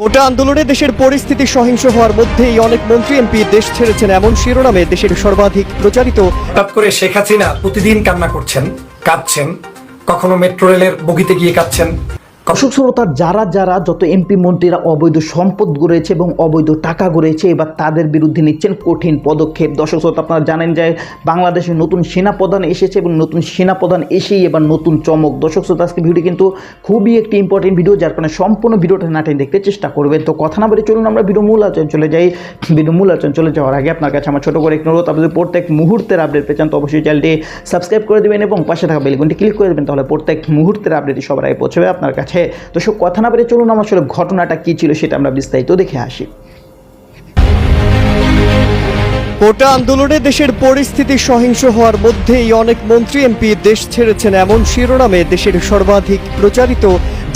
কোটা আন্দোলনে দেশের পরিস্থিতি সহিংস হওয়ার মধ্যেই অনেক মন্ত্রী এমপি দেশ ছেড়েছেন এমন শিরোনামে দেশের সর্বাধিক প্রচারিত করে শেখ হাসিনা প্রতিদিন কান্না করছেন, কাঁদছেন, কখনো মেট্রো রেলের বগিতে গিয়ে কাঁদছেন। দর্শক শ্রোতা যারা যারা যত এমপি মন্ত্রীরা অবৈধ সম্পদ গড়েছে এবং অবৈধ টাকা গড়েছে, এবার তাদের বিরুদ্ধে নিচ্ছেন কঠিন পদক্ষেপ। দর্শক শ্রোতা, আপনারা জানেন যে বাংলাদেশে নতুন সেনাপ্রধান এসেছে এবং নতুন সেনাপ্রধান এসেই এবার নতুন চমক। দর্শক শ্রোতা আজকে ভিডিও কিন্তু খুবই একটি ইম্পর্টেন্ট ভিডিও যার কারণে সম্পূর্ণ ভিডিওটা নাটেন দেখতে চেষ্টা করবেন। তো কথা না বলে চলুন আমরা ভিডিও মূল আলোচনা চলে যাই। ভিডিও মূল আলোচনা চলে যাওয়ার আগে আপনার কাছে আমার ছোটো করে একটি অনুরোধ। আপনাদের প্রত্যেক মুহূর্তের আপডেট পেয়ে চান, তো অবশ্যই চ্যানেলটি সাবস্ক্রাইব করে দেবেন এবং পাশে থাকা বেলগুনটি ক্লিক করে দেবেন, তাহলে প্রত্যেক মুহূর্তের আপডেটই সবার আগে পৌঁছবে আপনার কাছে। তো সব কথা না বলে চলুন, আমার আসলে ঘটনাটা কী ছিল সেটা আমরা বিস্তারিত দেখে আসি। কোটা আন্দোলনে দেশের পরিস্থিতি সহিংস হওয়ার মধ্যেই অনেক মন্ত্রী, এমপি দেশ ছেড়েছেন এমন শিরোনামে দেশের সর্বাধিক প্রচারিত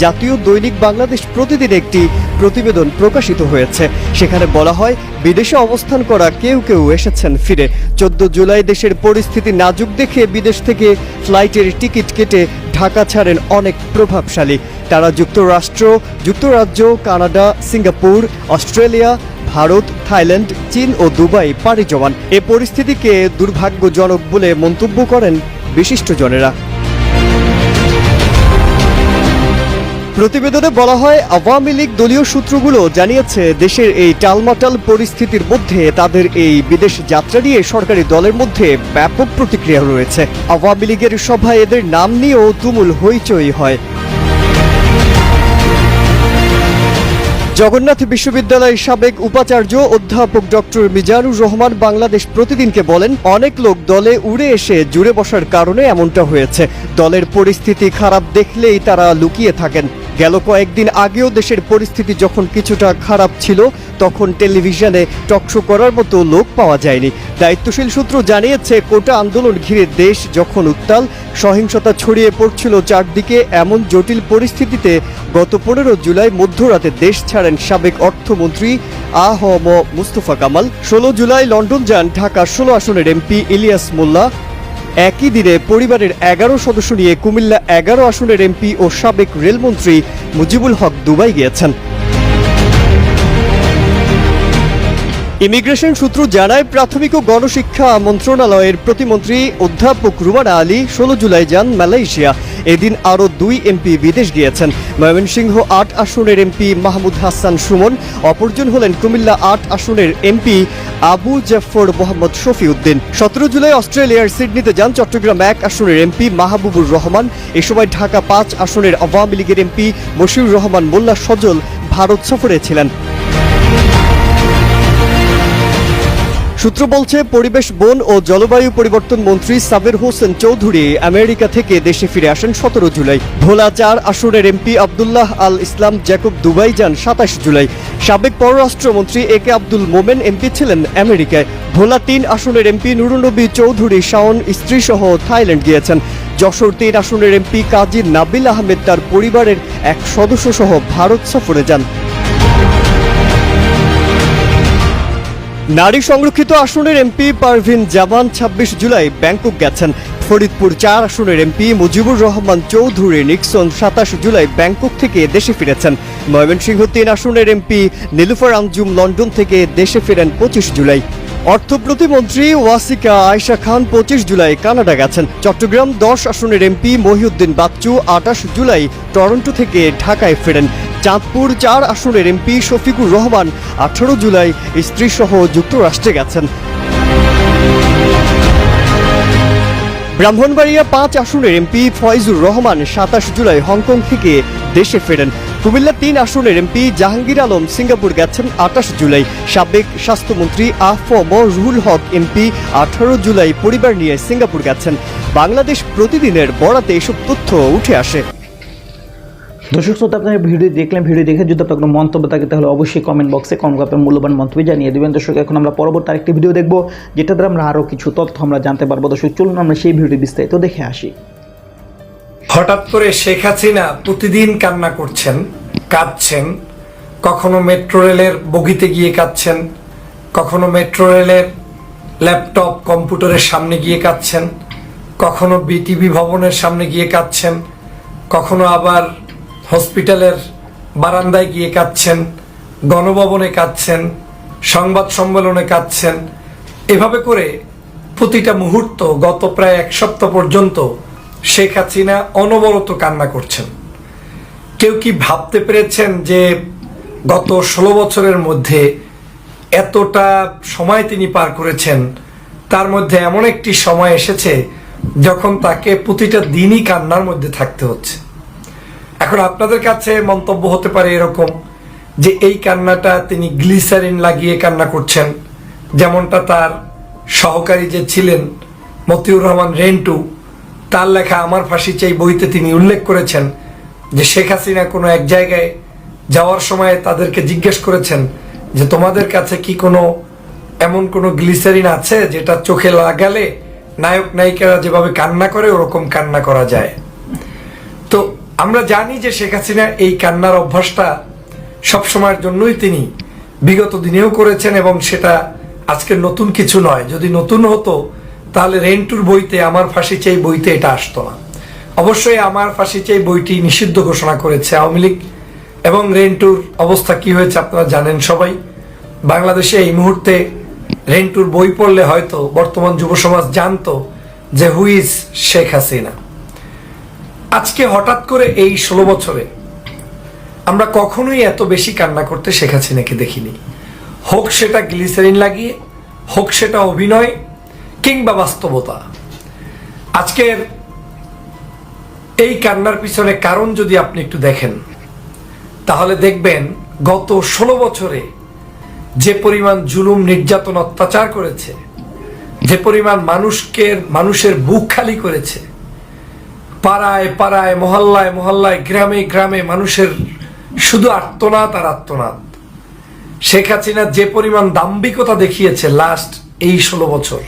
জাতীয় দৈনিক বাংলাদেশ প্রতিদিন একটি প্রতিবেদন প্রকাশিত হয়েছে। সেখানে বলা হয়, বিদেশে অবস্থান করা কেউ কেউ এসেছেন ফিরে। চোদ্দ জুলাই দেশের পরিস্থিতি নাজুক দেখে বিদেশ থেকে ফ্লাইটের টিকিট কেটে ঢাকা ছাড়েন অনেক প্রভাবশালী। তারা যুক্তরাষ্ট্র, যুক্তরাজ্য, Canada, Singapore, Australia, Bharat, Thailand, চীন ও দুবাই পাড়ি জমান। এ পরিস্থিতিকে দুর্ভাগ্যজনক বলে মন্তব্য করেন বিশিষ্টজনেরা। প্রতিবেদনে বলা হয়, আওয়ামী লীগ দলীয় সূত্রগুলো জানিয়েছে, দেশের এই টালমাটাল পরিস্থিতির মধ্যে তাদের এই বিদেশ যাত্রা নিয়ে সরকারি দলের মধ্যে ব্যাপক প্রতিক্রিয়া রয়েছে। আওয়ামী লীগের সভায় এদের নাম নিয়েও তুমুল হইচই হয়। জগন্নাথ বিশ্ববিদ্যালয়ের সাবেক উপাচার্য অধ্যাপক ডক্টর মিজানুর রহমান বাংলাদেশ প্রতিদিনকে বলেন, অনেক লোক দলে উড়ে এসে জুড়ে বসার কারণে এমনটা হয়েছে। দলের পরিস্থিতি খারাপ দেখলেই তারা লুকিয়ে থাকেন। গেল কয়েকদিন আগেও দেশের পরিস্থিতি যখন কিছুটা খারাপ ছিল, তখন টেলিভিশনে টকশো করার মতো লোক পাওয়া যায়নি। দায়িত্বশীল সূত্র জানিয়েছে, কোটা আন্দোলন ঘিরে দেশ যখন উত্তাল, সহিংসতা ছড়িয়ে পড়ছিল চারদিকে, এমন জটিল পরিস্থিতিতে গত পনেরো জুলাই মধ্যরাতে দেশ ছাড়েন সাবেক অর্থমন্ত্রী আ হ ম মুস্তফা কামাল। ষোলো জুলাই লন্ডন যান ঢাকা ষোলো আসনের এমপি ইলিয়াস মোল্লা। একই দিনে পরিবারের এগারো সদস্য নিয়ে কুমিল্লা এগারো আসনের এমপি ও সাবেক রেলমন্ত্রী মুজিবুল হক দুবাই গিয়েছেন। ইমিগ্রেশন সূত্র জানায় প্রাথমিক ও গণশিক্ষা মন্ত্রণালয়ের প্রতিমন্ত্রী অধ্যাপক রুমানা আলী ষোলো জুলাই যান মালয়েশিয়া। এদিন আরও দুই এমপি বিদেশ গিয়েছেন। ময়মনসিংহ আট আসনের এমপি মাহমুদ হাসান সুমন, অপরজন হলেন কুমিল্লা আট আসনের এমপি আবু জাফর মোহাম্মদ শফিউদ্দিন। সতেরো জুলাই অস্ট্রেলিয়ার সিডনিতে যান চট্টগ্রাম এক আসনের এমপি মাহবুবুর রহমান, এ সময় ঢাকা পাঁচ আসনের আওয়ামী লীগের এমপি মশিউর রহমান মোল্লা সজল ভারত সফরে ছিলেন। সূত্র বলছে, পরিবেশ, বন ও জলবায়ু পরিবর্তন মন্ত্রী সাবের হোসেন চৌধুরী আমেরিকা থেকে দেশে ফিরে আসেন সতেরো জুলাই। ভোলা চার আসনের MP Abdullah Al Islam Jacob Dubai যান সাতাশ জুলাই। সাবেক পররাষ্ট্রমন্ত্রী এ কে আব্দুল মোমেন এমপি ছিলেন আমেরিকায়। ভোলা তিন আসনের এমপি নুরুনবী চৌধুরী, শাওন স্ত্রীসহ থাইল্যান্ড গিয়েছেন। যশোর তিন আসনের এমপি কাজী নাবিল আহমেদ তার পরিবারের এক সদস্য সহ ভারত সফরে যান। নারী সংরক্ষিত আসনের MP Parveen Zaman ২৬ July Bangkok গেছেন। ফরিদপুর চার আসনের এমপি মুজিবুর রহমান চৌধুরী নিক্সন সাতাশ জুলাই ব্যাংকক থেকে দেশে ফিরেছেন। ময়মনসিংহ তিন আসনের এমপি নীলুফার আঞ্জুম লন্ডন থেকে দেশে ফেরেন পঁচিশ জুলাই। অর্থ প্রতিমন্ত্রী ওয়াসিকা আয়শা খান পঁচিশ জুলাই কানাডা গেছেন। চট্টগ্রাম দশ আসনের এমপি মহিউদ্দিন বাচ্চু আটাশ জুলাই টরন্টো থেকে ঢাকায় ফেরেন। চাঁদপুর চার আসনের এমপি শফিকুর রহমান আঠারো জুলাই স্ত্রীসহ যুক্তরাষ্ট্রে গেছেন। ব্রাহ্মণবাড়িয়া পাঁচ আসনের এমপি ফয়জুর রহমান সাতাশ জুলাই হংকং থেকে দেশে ফেরেন। কুমিল্লা তিন আসনের এমপি জাহাঙ্গীর আলম সিঙ্গাপুর গেছেন আটাশ জুলাই। সাবেক স্বাস্থ্যমন্ত্রী আফ ম রুহুল হক এমপি আঠারো জুলাই পরিবার নিয়ে সিঙ্গাপুর গেছেন। বাংলাদেশ প্রতিদিনের বরাতে এসব তথ্য উঠে আসে। দর্শক শ্রোতা, আপনার ভিডিও দেখলেন, ভিডিও দেখে যদি আপনার কোনো মন্তব্য থাকে, তাহলে অবশ্যই কমেন্ট বক্সে কম আপনার মূল্যবান মন্তব্য জানিয়ে দেবেন। দর্শক, এখন আমরা পরবর্তী আরেকটি ভিডিও দেখব যেটা দ্বারা আমরা আরও কিছু তথ্য আমরা জানতে পারব। দর্শক, চলুন আমরা সেই ভিডিও বিস্তারিত দেখে আসি। হঠাৎ করে শেখ হাসিনা প্রতিদিন কান্না করছেন, কাঁদছেন, কখনো মেট্রো রেলের বগিতে গিয়ে কাঁদছেন, কখনো মেট্রো রেলের ল্যাপটপ কম্পিউটারের সামনে গিয়ে কাঁদছেন, কখনো বিটিভি ভবনের সামনে গিয়ে কাঁদছেন, কখনো আবার হসপিটালের বারান্দায় গিয়ে কাঁদছেন, গণভবনে কাঁদছেন, সংবাদ সম্মেলনে কাঁদছেন। এভাবে করে প্রতিটা মুহূর্ত গত প্রায় এক সপ্তাহ পর্যন্ত শেখ হাসিনা অনবরত কান্না করছেন। কেউ কি ভাবতে পেরেছেন যে গত ষোলো বছরের মধ্যে এতটা সময় তিনি পার করেছেন? তার মধ্যে এমন একটি সময় এসেছে যখন তাকে প্রতিটা দিনই কান্নার মধ্যে থাকতে হচ্ছে। এখন আপনাদের কাছে মন্তব্য হতে পারে এরকম যে এই কান্নাটা তিনি গ্লিসারিন লাগিয়ে কান্না করছেন। যেমনটা তার সহকারী যে ছিলেন, মতিউর রহমান রেন্টু, তার লেখা আমার ফাঁসি চাই বইতে তিনি উল্লেখ করেছেন যে শেখ হাসিনা কোনো এক জায়গায় যাওয়ার সময় তাদেরকে জিজ্ঞেস করেছেন যে তোমাদের কাছে কি কোনো এমন কোনো গ্লিসারিন আছে যেটা চোখে লাগালে নায়ক নায়িকারা যেভাবে কান্না করে ওরকম কান্না করা যায়? আমরা জানি যে শেখ হাসিনা এই কান্নার অভ্যাসটা সবসময়ের জন্যই তিনি বিগত দিনেও করেছেন এবং সেটা আজকে নতুন কিছু নয়। যদি নতুন হতো, তাহলে রেন্টুর বইতে, আমার ফাঁসি চাই বইতে এটা আসতো না। অবশ্যই আমার ফাঁসি চাই বইটি নিষিদ্ধ ঘোষণা করেছে আওয়ামী লীগ এবং রেন্টুর অবস্থা কি হয়েছে আপনারা জানেন সবাই। বাংলাদেশে এই মুহূর্তে রেন্টুর বই পড়লে হয়তো বর্তমান যুব সমাজ জানতো যে হুইজ শেখ হাসিনা। আজকে হঠাৎ করে এই ষোলো বছরে আমরা কখনোই এত বেশি কান্না করতে শেখ হাসিনাকে দেখিনি। হোক সেটা গ্লিসারিন লাগিয়ে, হোক সেটা অভিনয়, কিংবা বাস্তবতা। আজকের এই কান্নার পিছনে কারণ যদি আপনি একটু দেখেন, তাহলে দেখবেন গত ষোলো বছরে যে পরিমাণ জুলুম, নির্যাতন, অত্যাচার করেছে, যে পরিমাণ মানুষকে, মানুষের বুক খালি করেছে পাড়ায় পাড়ায়, মহল্লায় মহল্লায়, গ্রামে গ্রামে মানুষের শুধু আত্মনাদ আর আত্মনাদ শেখ হাসিনা যে পরিমাণ দাম্ভিকতা দেখিয়েছে লাস্ট এই ষোলো বছর,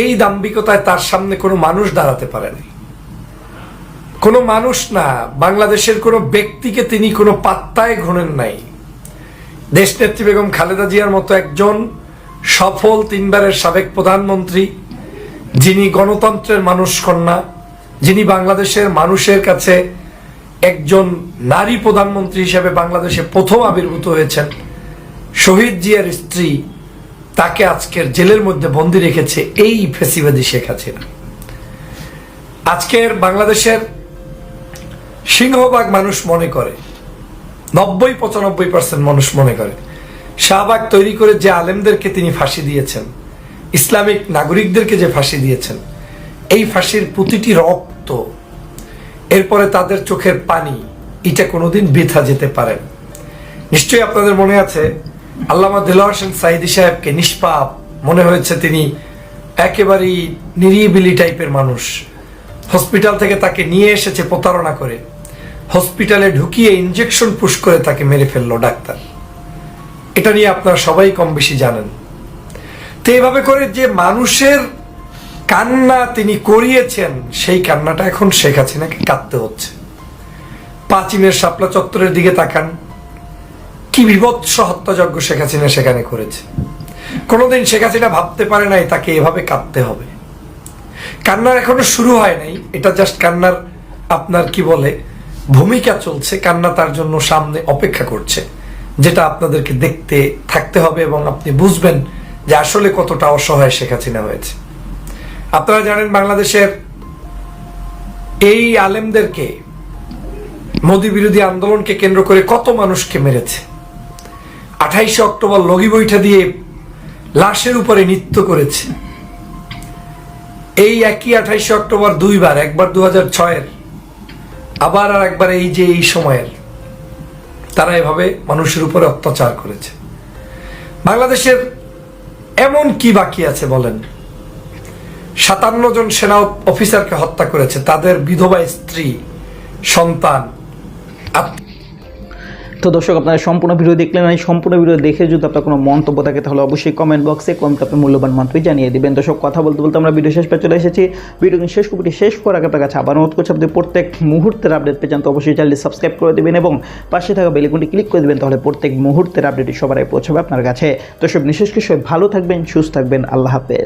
এই দাম্ভিকতায় তার সামনে কোনো মানুষ দাঁড়াতে পারেনি। কোনো মানুষ না, বাংলাদেশের কোনো ব্যক্তিকে তিনি কোনো পাত্তায় ঘোনেন নাই। দেশনেত্রী বেগম খালেদা জিয়ার মতো একজন সফল তিনবারের সাবেক প্রধানমন্ত্রী, যিনি গণতন্ত্রের মানুষ কন্যা যিনি বাংলাদেশের মানুষের কাছে একজন নারী প্রধানমন্ত্রী হিসেবে বাংলাদেশে প্রথম আবির্ভূত হয়েছেন, শহীদ জিয়ার স্ত্রী তাকে আজকের জেলের মধ্যে বন্দি রেখেছে এই ফেসিবাদী শেখ হাসিনা। আজকের বাংলাদেশের সিংহভাগ মানুষ মনে করে, নব্বই পঁচানব্বই পার্সেন্ট মানুষ মনে করে, শাহবাগ তৈরি করে যে আলেমদেরকে তিনি ফাঁসি দিয়েছেন, ইসলামিক নাগরিকদেরকে যে ফাঁসি দিয়েছেন এই ফাঁসির প্রতিটি রক্ত, এরপরে তাদের চোখের পানি, এটা কোনোদিন বৃথা যেতে পারে। নিশ্চয়ই আপনাদের মনে আছে, আল্লামা দিলওয়ার হোসেন সাইদি সাহেবকে নিষ্পাপ মনে হয়েছে তিনি একেবারেই নিরিবিলি টাইপের মানুষ। হসপিটাল থেকে তাকে নিয়ে এসেছে প্রতারণা করে। হসপিটালে ঢুকিয়ে ইঞ্জেকশন পুশ করে তাকে মেরে ফেলল ডাক্তার। এটা নিয়ে আপনারা সবাই কম বেশি জানেন। তো এভাবে করে যে মানুষের কান্না তিনি করিয়েছেন, সেই কান্নাটা এখন শেখ হাসিনাকে কাঁদতে হচ্ছে। পাঁচিমের শাপলা চত্বরের দিকে তাকান। কি বিভৎস হত্যাযজ্ঞ শেখ হাসিনা সেখানে করেছে। কোনোদিন শেখ হাসিনা ভাবতে পারে নাই তাকে এভাবে কাঁদতে হবে। কান্নার এখনও শুরু হয় নাই। এটা জাস্ট কান্নার আপনার কি বলে, ভূমিকা চলছে। কান্না তার জন্য সামনে অপেক্ষা করছে, যেটা আপনাদেরকে দেখতে থাকতে হবে এবং আপনি বুঝবেন যে আসলে কতটা অসহায় শেখ হাসিনা হয়েছে। আপনারা জানেন বাংলাদেশের এই আলেমদেরকে মোদী বিরোধী আন্দোলনকে কেন্দ্র করে কত মানুষকে মেরেছে। আঠাইশে অক্টোবর লগি বৈঠা দিয়ে লাশের উপরে নৃত্য করেছে। এই একই আঠাইশে অক্টোবর দুইবার, একবার দু হাজার ছয়ের, আবার আর একবার এই যে এই সময়ের, তারা এভাবে মানুষের উপরে অত্যাচার করেছে। বাংলাদেশের এমন কি বাকি আছে বলেন? সাতান্ন জন সেনা অফিসারকে হত্যা করেছে। তাদের বিধবা স্ত্রী, সন্তান। তো দর্শক, আপনারা সম্পূর্ণ ভিডিও দেখলেন এই সম্পূর্ণ ভিডিও দেখে যদি আপনার কোনো মন্তব্য থাকে, তাহলে অবশ্যই কমেন্ট বক্সে কমেন্ট আপনার মূল্যবান মন্তব্য জানিয়ে দিবেন। দর্শক, কথা বলতে বলতে আমরা ভিডিও শেষ পে চলে এসেছি। ভিডিও শেষ কপিটি শেষ করার আগে আপনার কাছে আবার অনুরোধ করছি, আপনি প্রত্যেক মুহূর্তের আপডেট পেয়ে যান, তো অবশ্যই চ্যানেলটি সাবস্ক্রাইব করে দেবেন এবং পাশে থাকা বেলিকুনটি ক্লিক করে দেবেন, তাহলে প্রত্যেক মুহূর্তের আপডেটটি আগে পৌঁছাবে আপনার কাছে। বিশেষ করে সবাই ভালো থাকবেন, সুস্থ থাকবেন, আল্লাহ হাফেজ।